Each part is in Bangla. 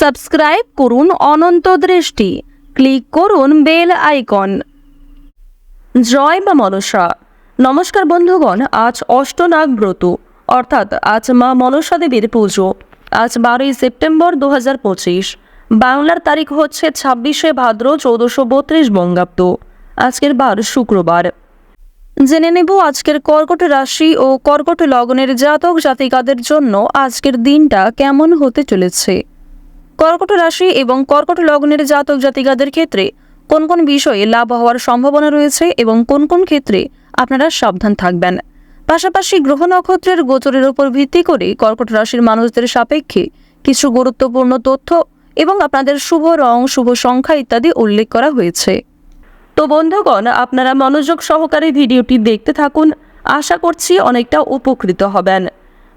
সাবস্ক্রাইব করুন অনন্ত দৃষ্টি। ক্লিক করুন বেল আইকন। জয় বা মনসা নমস্কার বন্ধুগণ, আজ অষ্টনাগ ব্রত। অর্থাৎ আজ মা মনসা দেবীর পুজো। আজ বারোই সেপ্টেম্বর দু হাজার পঁচিশ। বাংলার তারিখ হচ্ছে ছাব্বিশে ভাদ্র চৌদ্দশো বত্রিশ বঙ্গাব্দ। আজকের বার শুক্রবার। জেনে নেব আজকের কর্কট রাশি ও কর্কট লগ্নের জাতক জাতিকাদের জন্য আজকের দিনটা কেমন হতে চলেছে। কর্কট রাশি এবং কর্কট লগ্নের জাতক জাতিকাদের ক্ষেত্রে কোন কোন বিষয়ে লাভ হওয়ার সম্ভাবনা রয়েছে এবং কোন কোন ক্ষেত্রে আপনারা সাবধান থাকবেন। পাশাপাশি গ্রহ নক্ষত্রের গোচরের উপর ভিত্তি করে কর্কট রাশির মানুষদের সাপেক্ষে কিছু গুরুত্বপূর্ণ তথ্য এবং আপনাদের শুভ রং, শুভ সংখ্যা ইত্যাদি উল্লেখ করা হয়েছে। তো বন্ধুগণ, আপনারা মনোযোগ সহকারে ভিডিওটি দেখতে থাকুন। আশা করছি অনেকটা উপকৃত হবেন।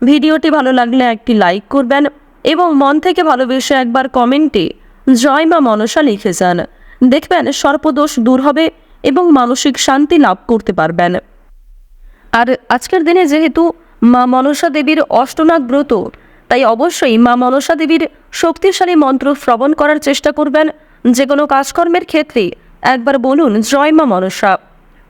ভিডিওটি ভালো লাগলে একটি লাইক করবেন। এবং মন থেকে ভালোবেসে একবার কমেন্টে জয় মা মনসা লিখে যান। দেখবেন সর্পদোষ দূর হবে এবং মানসিক শান্তি লাভ করতে পারবেন। আর আজকের দিনে যেহেতু মা মনসা দেবীর অষ্টনাগ ব্রত, তাই অবশ্যই মা মনসা দেবীর শক্তিশালী মন্ত্র শ্রবণ করার চেষ্টা করবেন। যে কোনো কাজকর্মের ক্ষেত্রে একবার বলুন, জয় মা মনসা।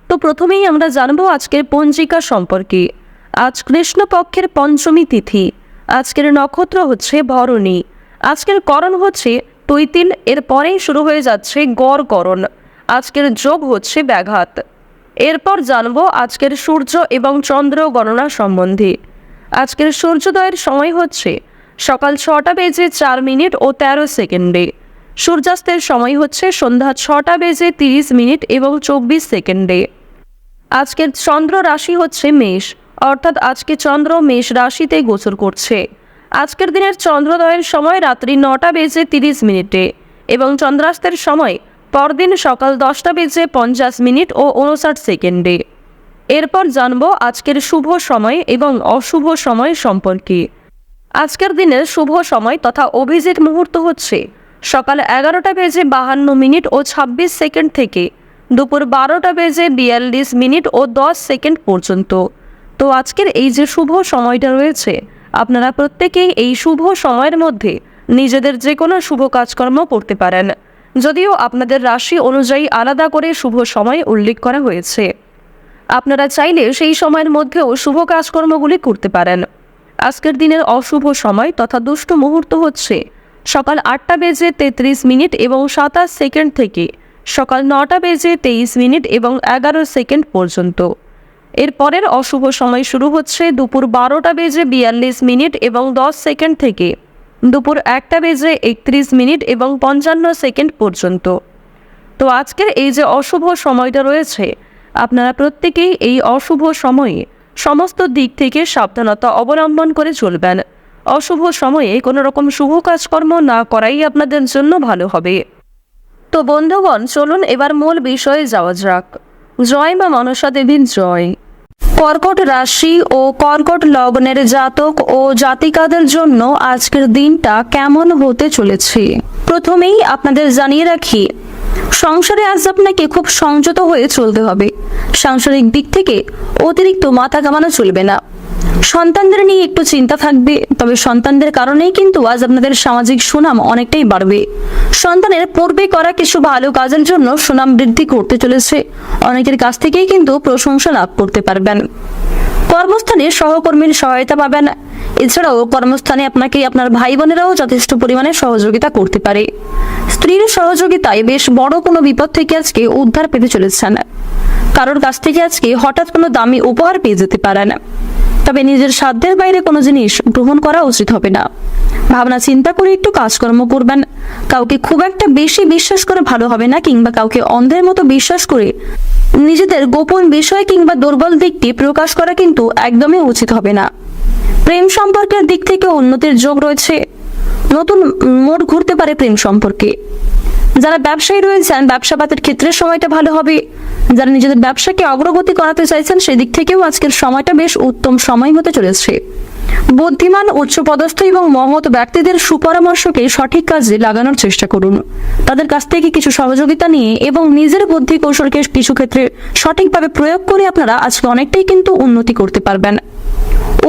তো প্রথমেই আমরা জানব আজকের পঞ্জিকা সম্পর্কে। আজ কৃষ্ণপক্ষের পঞ্চমী তিথি। আজকের নক্ষত্র হচ্ছে ভরণী। আজকের করণ হচ্ছে তৈতিল এর পরেই শুরু হয়ে যাচ্ছে গড় করণ। আজকের যোগ হচ্ছে ব্যাঘাত। এরপর জানব আজকের সূর্য এবং চন্দ্র গণনা সম্বন্ধে। আজকের সূর্যোদয়ের সময় হচ্ছে সকাল ছটা বেজে চার মিনিট ও তেরো সেকেন্ডে। সূর্যাস্তের সময় হচ্ছে সন্ধ্যা ছটা বেজে তিরিশ মিনিট এবং চব্বিশ সেকেন্ডে। আজকের চন্দ্র রাশি হচ্ছে মেষ। অর্থাৎ আজকে চন্দ্র মেষ রাশিতে গোচর করছে। আজকের দিনের চন্দ্রোদয়ের সময় রাত্রি নটা বেজে তিরিশ মিনিটে এবং চন্দ্রাস্তের সময় পরদিন সকাল দশটা বেজে পঞ্চাশ মিনিট ও উনষাট সেকেন্ডে। এরপর জানব আজকের শুভ সময় এবং অশুভ সময় সম্পর্কে। আজকের দিনের শুভ সময় তথা অভিজিৎ মুহূর্ত হচ্ছে সকাল এগারোটা বেজে বাহান্ন মিনিট ও ছাব্বিশ সেকেন্ড থেকে দুপুর বারোটা বেজে বিয়াল্লিশ মিনিট ও দশ সেকেন্ড পর্যন্ত। তো আজকের এই যে শুভ সময়টা রয়েছে, আপনারা প্রত্যেকেই এই শুভ সময়ের মধ্যে নিজেদের যে কোনো শুভ কাজকর্ম করতে পারেন। যদিও আপনাদের রাশি অনুযায়ী আলাদা করে শুভ সময় উল্লেখ করা হয়েছে। আপনারা চাইলে সেই সময়ের মধ্যেও শুভ কাজকর্মগুলি করতে পারেন। আজকের দিনের অশুভ সময় তথা দুষ্ট মুহূর্ত হচ্ছে সকাল আটটা বেজে তেত্রিশ মিনিট এবং সাতাশ সেকেন্ড থেকে সকাল নটা বেজে তেইশ মিনিট এবং এগারো সেকেন্ড পর্যন্ত। এর পরের অশুভ সময় শুরু হচ্ছে দুপুর বারোটা বেজে বিয়াল্লিশ মিনিট এবং দশ সেকেন্ড থেকে। দুপুর একটা বেজে একত্রিশ মিনিট এবং পঞ্চান্ন সেকেন্ড পর্যন্ত। তো আজকের এই যে অশুভ সময়টা রয়েছে, আপনারা প্রত্যেকেই এই অশুভ সময়ে সমস্ত দিক থেকে সাবধানতা অবলম্বন করে চলবেন। অশুভ সময়ে কোনো রকম শুভ কাজকর্ম না করাই আপনাদের জন্য ভালো হবে। তো বন্ধুগণ, চলুন এবার মূল বিষয়ে যাওয়া যাক। জয় বা মনসা দেবীর জয়। কর্কট রাশি ও কর্কট লগ্নের জাতক ও জাতিকাদের জন্য আজকের দিনটা কেমন হতে চলেছে? প্রথমেই আপনাদের জানিয়ে রাখি, সংসারে আজ আপনাকে খুব সংযত হয়ে চলতে হবে। সাংসারিক দিক থেকে অতিরিক্ত মাথা কামানো চলবে না। সন্তানদের নিয়ে একটু চিন্তা থাকবে, তবে সন্তানদের কারণেই কিন্তু আজ আপনাদের সামাজিক সুনাম অনেকটাই বাড়বে। সন্তানের পূর্বে করা কিছু ভালো কাজের জন্য সুনাম বৃদ্ধি করতে চলেছে। অনেকের কাছ থেকেই কিন্তু প্রশংসা লাভ করতে পারবেন। কর্মস্থানে সহকর্মীর সহায়তা পাবেন। এছাড়াও কর্মস্থানে আপনাকে আপনার ভাই বোনেরাও যথেষ্ট পরিমাণে সহযোগিতা করতে পারে। স্ত্রীর সহযোগিতায় বেশ বড় কোনো বিপদ থেকে আজকে উদ্ধার পেতে চলেছেন। কারোর কাছ থেকে আজকে হঠাৎ কোনো দামি উপহার পেয়ে যেতে পারেন। তবে নিজের সাধ্যের বাইরে কোনো জিনিস গ্রহণ করা উচিত হবে না। ভাবনা চিন্তা করে একটু কাজকর্ম করবেন। কাউকে খুব একটা বেশি বিশ্বাস করে ভালো হবে না কিংবা কাউকে অন্ধের মতো বিশ্বাস করে নিজেদের গোপন বিষয় কিংবা দুর্বল দিকটি প্রকাশ করা কিন্তু একদমই উচিত হবে না। প্রেম সম্পর্কের দিক থেকে উন্নতির যোগ রয়েছে। নতুন মোড় ঘুরতে পারে প্রেম সম্পর্কে। যারা ব্যবসায়ী রয়েছেন, ব্যবসাপাতের ক্ষেত্রে সময়টা ভালো হবে। যারা নিজেদের ব্যবসাকে অগ্রগতি করাতে চাইছেন, সেদিক থেকেও আজকের সময়টা বেশ উত্তম সময় হতে চলেছে। বুদ্ধিমান, উচ্চপদস্থ এবং মহৎ ব্যক্তিদের সুপরামর্শকে সঠিক কাজে লাগানোর চেষ্টা করুন। তাদের কাছ থেকে কিছু সহযোগিতা নিয়ে এবং নিজের বুদ্ধি কৌশলকে কিছু ক্ষেত্রে সঠিকভাবে প্রয়োগ করে আপনারা আজকে অনেকটাই কিন্তু উন্নতি করতে পারবেন।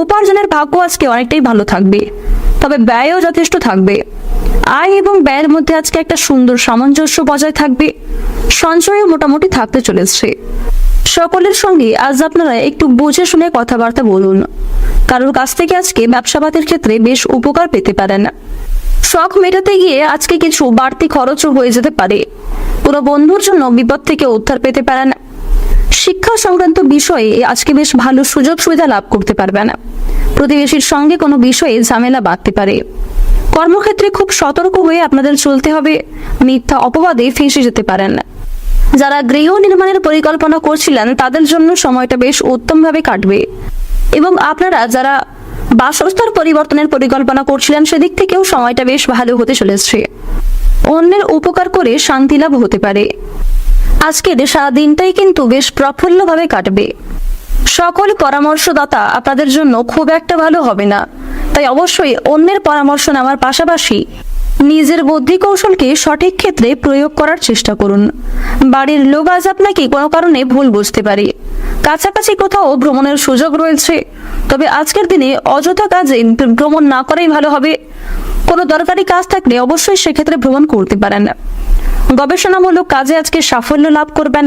উপার্জনের ভাগ্য আজকে অনেকটাই ভালো থাকবে, তবে ব্যয়ও যথেষ্ট থাকবে। আয় এবং ব্যয়ের মধ্যে আজকে একটা সুন্দর সামঞ্জস্য বজায় থাকবে। সঞ্চয়ও মোটামুটি থাকতে চলেছে। সকলের সঙ্গে আজ আপনারা একটু বুঝে শুনে কথাবার্তা বলুন। কারোর কাছ থেকে আজকে ব্যবসাপাতের ক্ষেত্রে বেশ উপকার পেতে পারেন। শখ মেটাতে গিয়ে আজকে কিছু বাড়তি খরচও হয়ে যেতে পারে। কোনো বন্ধুর জন্য বিপদ থেকে উদ্ধার পেতে পারেন। শিক্ষা সংক্রান্ত বিষয়ে আজকে বেশ ভালো সুযোগ সুবিধা লাভ করতে পারবেন। প্রতিবেশীর সঙ্গে কোনো বিষয়ে ঝামেলা বাড়তে পারে। কর্মক্ষেত্রে খুব সতর্ক হয়ে আপনাদের চলতে হবে। মিথ্যা অপবাদে ফেঁসে যেতে পারেন। যারা গৃহ নির্মাণের পরিকল্পনা করছিলেন, তাদের জন্য সময়টা বেশ উত্তমভাবে কাটবে। এবং আপনারা যারা বাসস্থান পরিবর্তনের পরিকল্পনা করছিলেন, সেদিক থেকেও সময়টা বেশ ভালো হতে চলেছে। অন্যের উপকার করে শান্তি লাভ হতে পারে। আজকের সারা দিনটাই কিন্তু বেশ প্রফুল্লভাবে কাটবে। সকল পরামর্শদাতা আপনাদের জন্য খুব একটা ভালো হবে না। তাই অবশ্যই অন্যের পরামর্শ নেওয়ার পাশাপাশি নিজের বুদ্ধি কৌশলকে সঠিক ক্ষেত্রে প্রয়োগ করার চেষ্টা করুন। বাড়ির লোক আজ আপনাকে কোনো কারণে ভুল বুঝতে পারে। কাছাকাছি কোথাও ভ্রমণের সুযোগ রয়েছে, তবে আজকের দিনে অযথা কাজে ভ্রমণ না করাই ভালো হবে। কোনো দরকারি কাজ থাকলে অবশ্যই সেক্ষেত্রে ভ্রমণ করতে পারেন। গবেষণামূলক কাজে আজকে সাফল্য লাভ করবেন।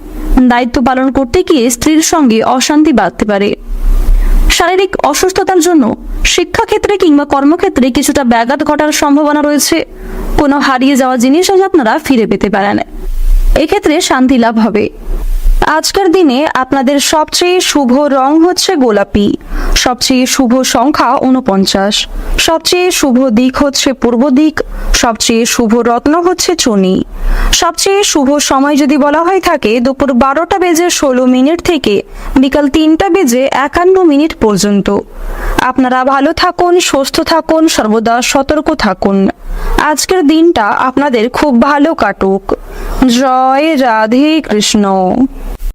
দায়িত্ব পালন করতে গিয়ে স্ত্রীর সঙ্গে অশান্তি বাড়তে পারে। শারীরিক অসুস্থতার জন্য শিক্ষাক্ষেত্রে কিংবা কর্মক্ষেত্রে কিছুটা ব্যাঘাত ঘটার সম্ভাবনা রয়েছে। কোনো হারিয়ে যাওয়া জিনিস আজ আপনারা ফিরে পেতে পারেন। এক্ষেত্রে শান্তি লাভ হবে। আজকের দিনে আপনাদের সবচেয়ে শুভ রং হচ্ছে গোলাপি। সবচেয়ে শুভ সংখ্যা উনপঞ্চাশ সবচেয়ে শুভ দিক হচ্ছে পূর্ব দিক। সবচেয়ে শুভ রত্ন হচ্ছে চুনি। সবচেয়ে শুভ সময় যদি বলা হয়ে থাকে, দুপুর বারোটা বেজে ষোলো মিনিট থেকে বিকাল তিনটা বেজে একান্ন মিনিট পর্যন্ত। আপনারা ভালো থাকুন, সুস্থ থাকুন, সর্বদা সতর্ক থাকুন। আজকের দিনটা আপনাদের খুব ভালো কাটুক। জয় রাধে কৃষ্ণ।